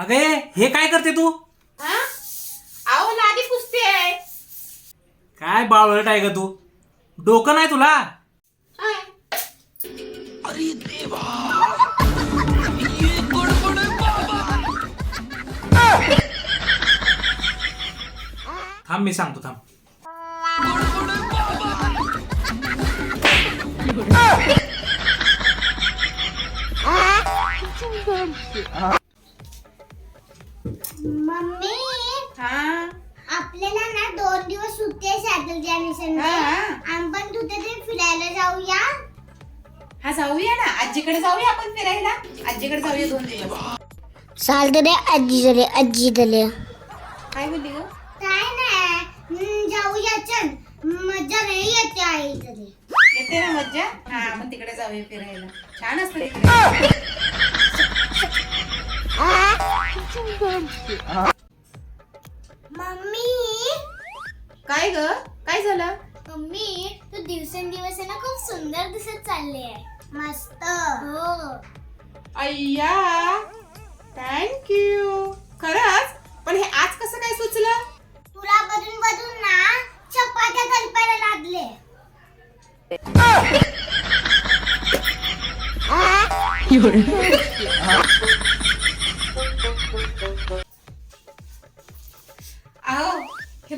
अगे हे काय करते तू? हा? अहो लादी पुसते. आहे काय बावळट आहे ग तू? डोकं नाही तुला. थांब मी सांगतो थांब. हा? आपल्याला ना दोन दिवस सुट्टी आहे सॅटरडे आणि संडे हा. आपण पण कुठेतरी फिरायला जाऊया. हा जाऊया ना. आजीकडे जाऊया आपण फिरायला. आजीकडे जाऊया दोन दिवस. चालते रे आजी झाले आजी झाले. काय बोलली ग? काय नाही. हम्म, जाऊया चल. मजा नाही येते आई तरी येते ना मज्जा? हा आपण तिकडे जाऊया फिरायला. छान असतं तिकडे. मम्मी. काय ग? काय झालं? मम्मी तू दिवसेंदिवस आहे ना खूप सुंदर दिसत चालली आहे. मस्त. हो. अय्या थँक्यू खरंच? पण हे आज कसं काय सुचलं? तुला बदून बदून ना चपात्या कल्पायला लागले.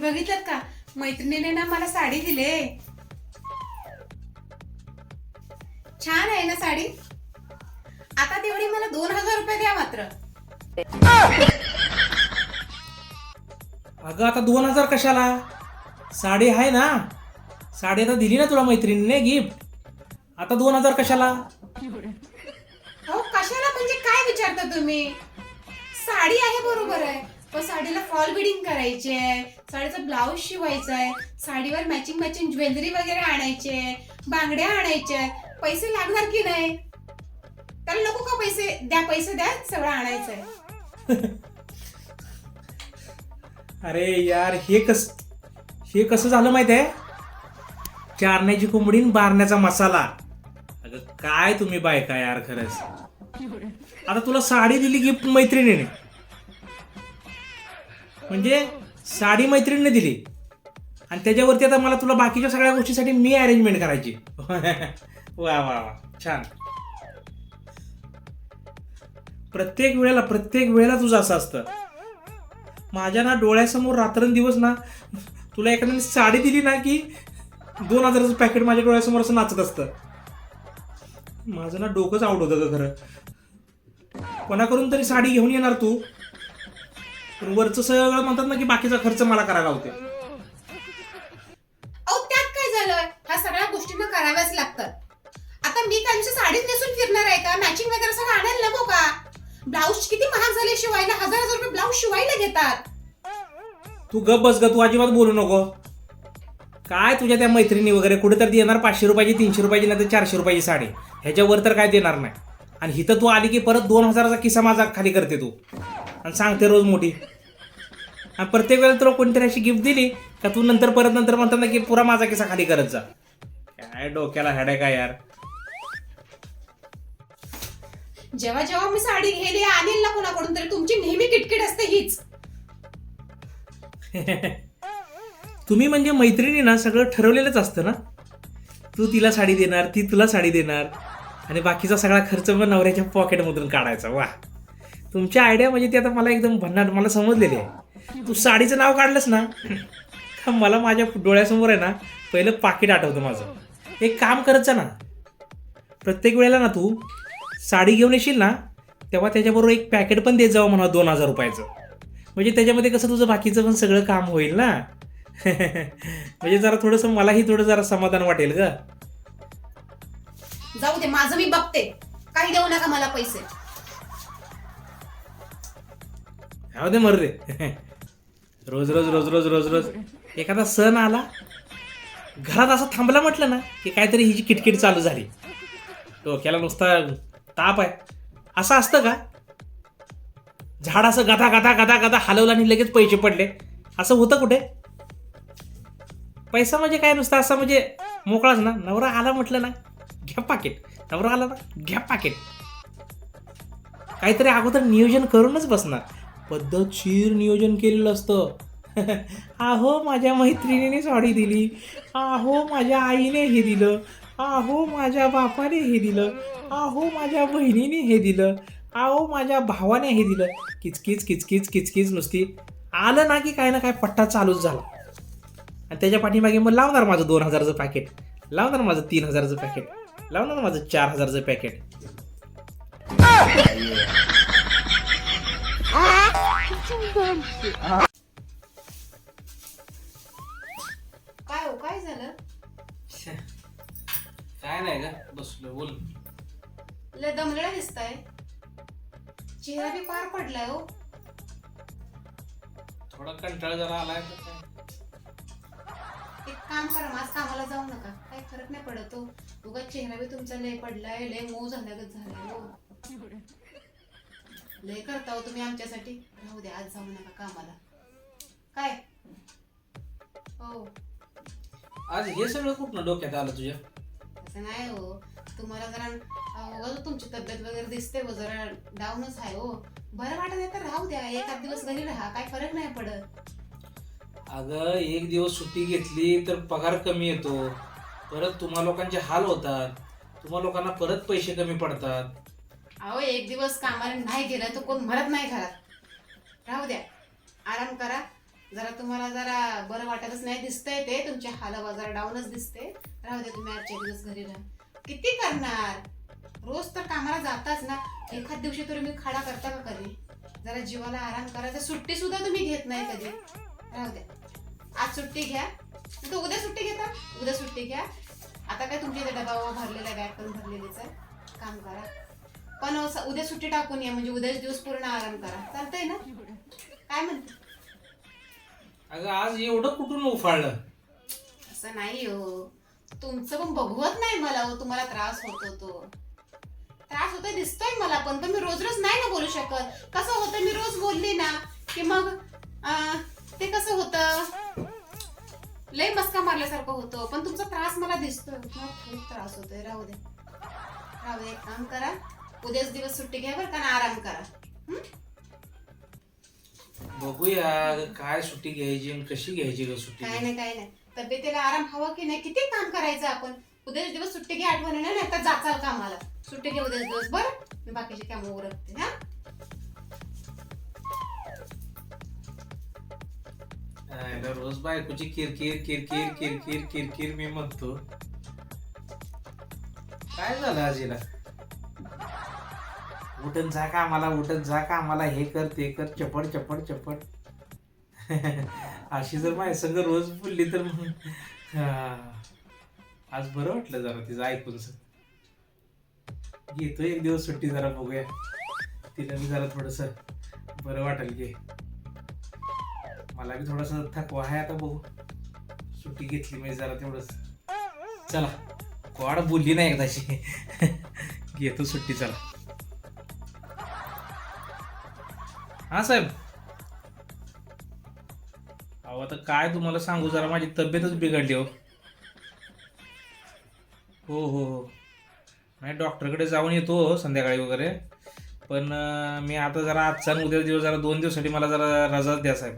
बघितलं का? मैत्रिणीने ना मला साडी दिले. छान आहे ना साडी? आता तेवढी मला दोन हजार रुपये द्या मात्र. अगं आता दोन हजार कशाला? साडी आहे ना. साडी आता दिली ना तुला मैत्रिणीने गिफ्ट आता दोन हजार कशाला? अहो कशाला? म्हणजे काय विचारता तुम्ही? साडी आहे बरोबर आहे. पण साडीला फॉल बिडिंग करायची आहे साडीचा ब्लाऊज शिवायचा आहे साडीवर मॅचिंग मॅचिंग ज्वेलरी वगैरे आणायची आहे बांगड्या आणायच्या पैसे लागणार की नाही? त्याला नको का पैसे? द्या पैसे द्या सगळं आणायचं आहे अरे यार हे कस हे कसं झालं माहीत आहे चारण्याची कोंबडी आणि बारण्याचा मसाला. अगं काय तुम्ही बायका यार खरंच. आता तुला साडी दिली गिफ्ट मैत्रिणीने. म्हणजे साडी मैत्रिणीने दिली. आणि त्याच्यावरती आता मला तुला बाकीच्या सगळ्या गोष्टीसाठी मी अरेंजमेंट करायची. वा वा वा. छान. प्रत्येक वेळेला प्रत्येक वेळेला तुझं असं असतं. माझ्या ना डोळ्यासमोर रात्रंदिवस ना तुला एखाद्याने साडी दिली ना की दोन हजाराचं पॅकेट माझ्या डोळ्यासमोर असं नाचत असतं. माझं ना डोकंच आवड होतं ग खरं. कोणाकडून तरी साडी घेऊन येणार तू? पण वरचं सगळं म्हणतात ना की बाकीचा खर्च मला करायला होते अहो त्यात काय झालं ह्या सगळ्या गोष्टींना कराव्याच लागतात. आता मी त्यांची साडीच नेसून फिरणार आहे का? मॅचिंग वगैरे सगळं आणायला नको का? ब्लाऊज किती महाग झाले शिवायला. हजार हजार रुपये ब्लाऊज शिवायला घेतात. तू गप बस ग तू अजिबात बोलू नको. काय तुझ्या त्या मैत्रिणी वगैरे कुठेतरी देणार पाचशे रुपयाची तीनशे रुपयाची नाही तर चारशे रुपयाची साडी. ह्याच्यावर तर काय देणार नाही. आणि हिथं तू आली की परत दोन हजाराचा किस्सा माझा खाली करते तू. आणि सांगते रोज मोठी. आणि प्रत्येक वेळेला तुला कोणतरी अशी गिफ्ट दिली का तू नंतर परत नंतर म्हणतात ना की पुरा माझा किस्सा खाली करत जा. काय डोक्याला हेडाय काय यार? जेव्हा जेव्हा मी साडी घ्यायला आणेल ना कोणाकडून तरी तुमची नेहमी किटकिट असते हीच. तुम्ही म्हणजे मैत्रिणी ना सगळं ठरवलेलंच असतं ना? तू तिला साडी देणार ती तुला साडी देणार आणि बाकीचा सगळा खर्च मग नवऱ्याच्या पॉकेटमधून काढायचा. वा तुमची आयडिया म्हणजे ती आता मला एकदम भन्नाट मला समजलेली आहे. तू साडीचं नाव काढलंस ना का मला माझ्या डोळ्यासमोर आहे ना पहिलं पाकिट आठवतं माझं. एक काम करत जा ना. प्रत्येक वेळेला ना तू साडी घेऊन येशील ना तेव्हा त्याच्याबरोबर एक पॅकेट पण देत जावं म्हणा दोन हजार रुपयाचं. म्हणजे त्याच्यामध्ये कसं तुझं बाकीचं पण सगळं काम होईल ना? म्हणजे जरा थोडंसं मलाही थोडं जरा समाधान वाटेल ग. जाऊ दे माझं मी बघते. काही देऊ नका मला पैसे. हो दे मर रे रोज रोज रोज रोज रोज रोज. एखादा सण आला घरात असं थांबला म्हटलं ना की काहीतरी हिची किटकिट चालू झाली. डोक्याला नुसता ताप आहे. असं असतं का? झाड असं गधा गधा गदा गदा हलवलं आणि लगेच पैसे पडले. असं होतं कुठे? पैसा म्हणजे काय नुसतं असं म्हणजे मोकळाच ना? नवरा आला म्हटलं ना घ्या पाकिट. नवरा आला ना घ्या पाकिट. काहीतरी अगोदर नियोजन करूनच बसणार. पद्धतशीर नियोजन केलेलं असतं. आहो माझ्या मैत्रिणीने साडी दिली. आहो माझ्या आईने हे दिलं. आहो माझ्या बापाने हे दिलं. आहो माझ्या बहिणीने हे दिलं. आहो माझ्या भावाने हे दिलं. किचकिच किचकिच किचकिच नुसती. आलं ना की काय ना काय पट्टा चालूच झाला. आणि त्याच्या पाठीमागे मग लावणार माझं दोन हजारचं पॅकेट लावणार माझं तीन हजारचं पॅकेट लावणार माझं चार हजारचं पॅकेट काय हो काय झालं? काय नाही का बसलो बोल. लय दमलेला दिसताय. चेहरा बी पार पडलाय हो. थोडा कंटाळा जरा आलाय एक काम करा आज कामाला जाऊ नका. काही फरक नाही पडत हो. उगाच चेहरा बी तुमचा लय पडलाय लय मऊ झाल्यागत झालाय हो. लय करता हो तुम्ही आमच्यासाठी. राहू द्या आज जाऊ नका कामाला. काय? हो. आज हे सगळं कुठनं डोक्यात आलं तुझ्या? असं नाही हो. तुम्हाला जरा तुमची तब्येत वगैरे दिसते हो जरा डाऊनच आहे हो. बरं वाटत तर राहू द्या एखाद दिवस घरी राहा काय फरक नाही पडत. अगं एक दिवस सुट्टी घेतली तर पगार कमी येतो. परत तुम्हा लोकांचे हाल होतात. तुम्हा लोकांना परत पैसे कमी पडतात. अहो एक दिवस कामाला नाही गेलं तर कोण म्हणत नाही घरात. राहू द्या. आराम करा. जरा तुम्हाला जरा बरं वाटतच नाही दिसतंय ते. तुमच्या हाला जरा डाऊनच दिसते राहू द्या तुम्ही आजच्या दिवस घरी राहा. किती करणार? रोज तर कामाला जाताच ना. एखाद दिवशी तर तुम्ही खाडा करता का कधी? जरा जीवाला आराम करायचा सुट्टी सुद्धा तुम्ही घेत नाही कधी. राहू द्या. आज सुट्टी घ्या. तर उद्या सुट्टी घेता? उद्या सुट्टी घ्या. आता काय तुमच्या इथे डबा भरलेला आहे बॅग पण भरलेलीच आहे. काम करा. पण उद्या सुट्टी टाकून या म्हणजे उद्याच दिवस पूर्ण आराम करा. चालतंय ना? काय म्हणते? अगं आज एवढं कुठून उफाळलं? असं नाही हो. तुमचं पण बघवत नाही मला हो तुम्हाला त्रास होतो तो. त्रास होतोय दिसतोय मला पण पण मी रोज रोज नाही ना बोलू शकत. कसं होतं मी रोज बोलली ना की मग ते कसं होतं? लय मस्का मारल्यासारखं होतं पण तुमचा त्रास मला दिसतोय. खूप त्रास होतोय. राहू दे. राहू दे काम करा. उद्याच दिवस सुट्टी घ्या बरं का आणि आराम करा. बघूया काय सुट्टी घ्यायची आणि कशी घ्यायची ग सुट्टी. काय नाही काय नाही. तब्येतीला आराम हवा की नाही? किती काम करायचं आपण? उद्या दिवस सुट्टी घ्या आठवण नाही तर जाचाल कामाला. सुट्टी घ्या उद्या दिवस बरं? मी बाकीचे काम उरकते हा? आयला रोज बायकोची किरकिर किरकिर किरकिर किरकिर मी म्हणतो. काय झालं आजीला? उठत जा का आम्हाला उठत जा का आम्हाला हे कर ते कर चपड चपड चपड. अशी जर माझ्या संग रोज बोलली तर मग आज बरं वाटलं जरा तिचं ऐकून सर. घेतो एक दिवस सुट्टी जरा बघूया. तिला मी जरा थोडस बरं वाटेल की. मला बी थोडासा थकवा आहे आता बघू. सुट्टी घेतली म्हणजे जरा तेवढंच. चला कोण बोलली नाही एकदाशी. घेतो सुट्टी चला. हां साहेब. अहो आता काय तुम्हाला सांगू जरा माझी तब्येतच बिघडली हो. हो हो हो. नाही डॉक्टरकडे जाऊन येतो हो, संध्याकाळी वगैरे. पण मी आता जरा आजचा उद्या दिवस जरा दोन दिवसासाठी मला जरा रजाच द्या साहेब.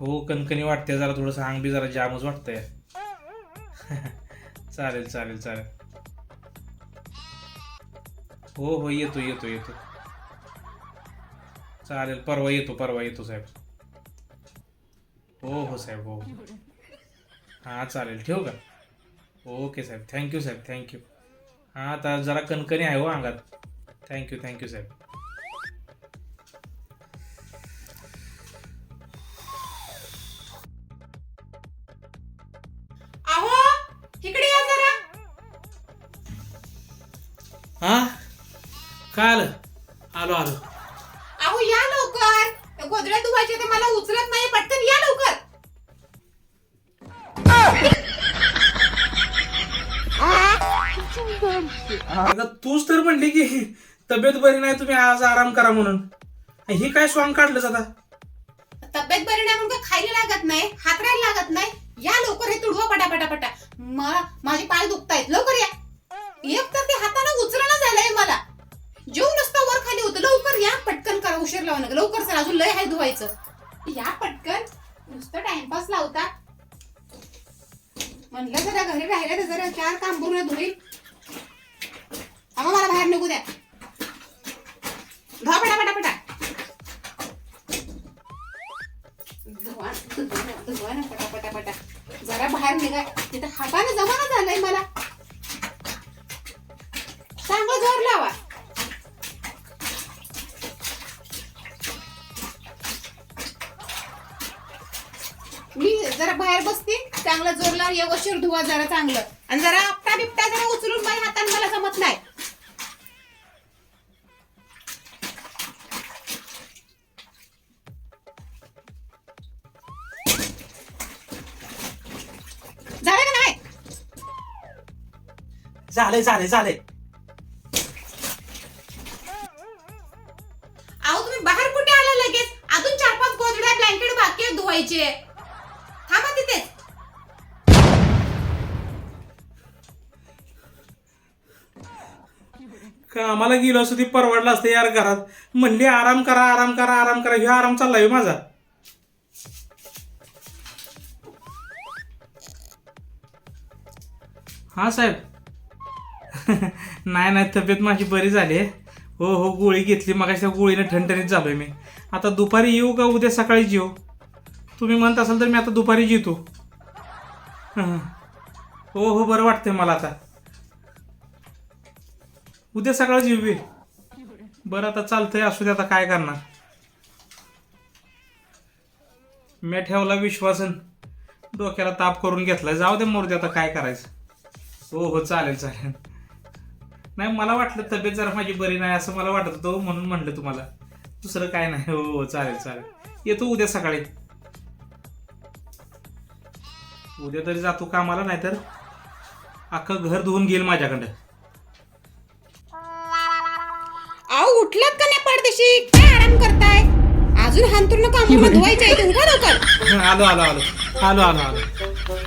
हो कणकणी वाटते जरा थोडंसं अंग बी जरा जामच वाटतंय. चालेल चालेल चालेल. हो हो येतो येतो येतो. चालेल परवा येतो परवा येतो साहेब. हो हो साहेब हो, हो. हां. चालेल ठेवू का? ओके साहेब. थँक्यू साहेब. थँक्यू हां आता जरा कणकणी आहे हो अंगात. थँक्यू थँक्यू साहेब. काय आलं? आलो आलो. अहो या लवकर. गोदड्या धुवायचे ते मला उचलत नाही पटकन या लवकर. अगं तूच तर म्हणली की तब्येत बरी नाही तुम्ही आज आराम करा म्हणून. हे काय सॉंग काढलं आता? तब्येत बरी नाही म्हणून खायला लागत नाही हातरायला लागत नाही? या लवकर हे तुडवा पटा पटा पटा मला माझे पाय दुखतायत. लवकर या. एक तर ते हाताने उचलणं जेवण रस्ता वर खाली होतं लवकर या पटकन करा उशीर लावा नका. लवकर सर अजून लय आहे धुवायचं. या पटकन नुसतं टाइमपास लावता. म्हणलं जरा घरी राहिलं तर जरा चार काम पूर्ण धुईल मला बाहेर निघू द्या. धुवा पटा पटा. पटा धुवा धुवा ना पटा पटा पटा. जरा बाहेर निघा. तिथं हाताने जमाना झालाय मला. चांगला जोर लावा. जरा बाहेर बसते चांगलं जोरला लावून व्यवस्थित धुवा जरा चांगलं. आणि जरा आपटा बिपटा जरा उचलून माझ्या हाताने मला जमत नाही. झालं का नाही? झालंय झालंय झालंय. कामाला गेलो असतो ती परवडलं असतं यार घरात. म्हणली आराम करा आराम करा आराम करा. ह्यो आराम चाललाय हो माझा. हा साहेब. नाही नाही तब्येत माझी बरी झाली आहे. हो हो गोळी घेतली. मग त्या गोळीने ठणठणीत झालोय मी. आता दुपारी येऊ का उद्या सकाळी येऊ तुम्ही म्हणत असाल तर मी आता दुपारी जितो. हो हो बरं वाटतंय मला आता. उद्या सकाळच येऊ बे. बरं आता चालतंय. असू दे आता काय करणार? मी ठेवला विश्वासन. डोक्याला ताप करून घेतला जाऊ दे मोरदे आता काय करायचं? हो हो चालेल चालेल. नाही मला वाटलं तब्येत जरा माझी बरी नाही असं मला वाटत होतं हो, म्हणून म्हणलं तुम्हाला. दुसरं काय नाही. हो हो चालेल चालेल. येतो उद्या सकाळी. उद्या तरी जातो कामाला नाही तर अख्खं घर धुवून घेईल माझ्याकडं. उठलात का नाही पडदेशी काय आराम करताय? अजून हांतरून काम धुवायचे आहे उठा लवकर आलो आलो आलो. आलो आलो आलो.